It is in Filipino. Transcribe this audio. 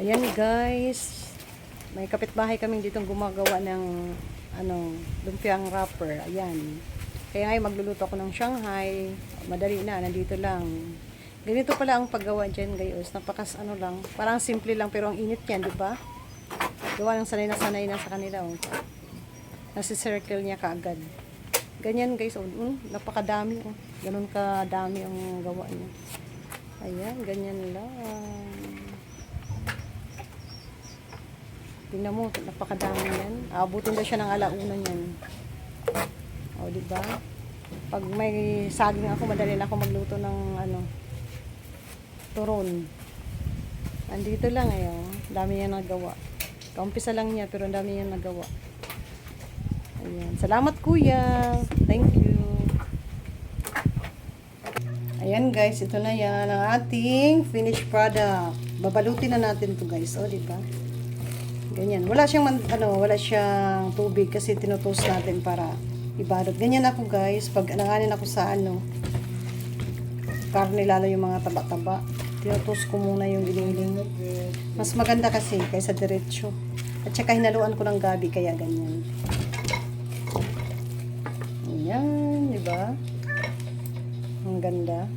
Ayan guys, may kapitbahay kaming ditong gumagawa ng ano, lumpiang wrapper. Ayan. Kaya ngayon magluluto ako ng Shanghai. Madali na, nandito lang. Ganito pala ang paggawa dyan guys. Napakas ano lang, parang simple lang pero ang init yan, di ba? Gawa ng sanay na sanay na sa kanila. Oh. Nasi-circle niya kaagad. Ganyan guys, oh, mm, napakadami. Oh. Ganun kadami ang gawa niya. Ayan, ganyan lang. Tingnan mo, napakadami yan. Aabutin daw siya ng alauna niyan. O, di ba? Pag may saging ako, madali na ako magluto ng ano, turon. Andito lang eh, oh. Dami niya nagawa. Kaumpisa lang niya, pero ang dami niya nagawa. Ayan. Salamat, kuya. Thank you. Ayan guys, ito na yan ang ating finished product. Babalutin na natin to guys, oh, di ba? Ganyan. Wala siyang ano, wala siyang tubig kasi tinutoast natin para ibalot. Ganyan ako guys, pag nanganin ako sa ano, karne lalo yung mga taba-taba. Tinutoast ko muna yung iniling. Mas maganda kasi kaysa diretsyo. At saka hinaluan ko ng gabi kaya ganyan. Ayan, di ba? Ang ganda.